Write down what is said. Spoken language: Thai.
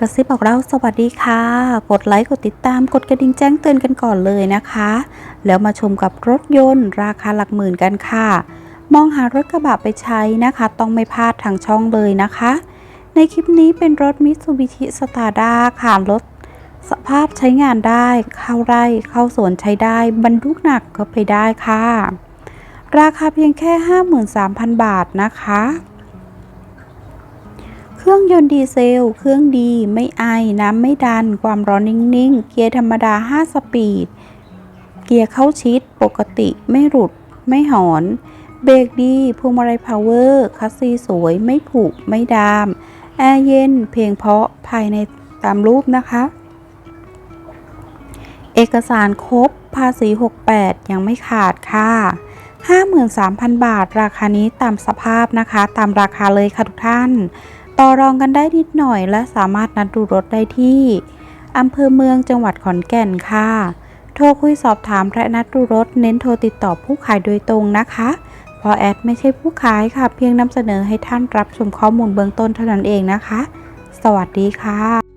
กระซิบบอกเราสวัสดีค่ะ กดไลค์กดติดตามกดกระดิ่งแจ้งเตือนกันก่อนเลยนะคะ แล้วมาชมกับรถยนต์ ราคาหลักหมื่นกันค่ะ มองหารถกระบะไปใช้นะคะ ต้องไม่พลาดทางช่องเลยนะคะ ในคลิปนี้เป็นรถมิตซูบิชิสตาร์ดาค่ะรถสภาพใช้งานได้เข้าไร่เข้าสวนใช้ได้ บรรทุกหนักก็ไปได้ค่ะ ราคาเพียงแค่ 53,000 บาทนะคะ เครื่องยนต์ดีเซล เครื่องดีไม่ไอ น้ำไม่ดัน ความร้อนนิ่งๆ เกียร์ธรรมดา 5 สปีด เกียร์เข้าชิด ปกติไม่หลุด ไม่หอน เบรกดีพวงมาลัยพาวเวอร์คัสซีสวย ไม่ผุไม่ดาม แอร์เย็น เพลงเพาะภายในตามรูปนะคะ เอกสารครบ ภาษี 68 ยังไม่ขาดค่ะ53,000 บาท ราคานี้ตามสภาพนะคะ ตามราคาเลยค่ะทุกท่าน ต่อรองกันได้นิดหน่อย และสามารถนัดดูรถได้ที่อำเภอเมืองจังหวัดขอนแก่นค่ะ โทรคุยสอบถามและนัดดูรถ เน้นโทรติดต่อผู้ขายโดยตรงนะคะพอแอดไม่ใช่ผู้ขายค่ะ เพียงนำเสนอให้ท่านรับชมข้อมูลเบื้องต้นเท่านั้นเองนะคะ สวัสดีค่ะ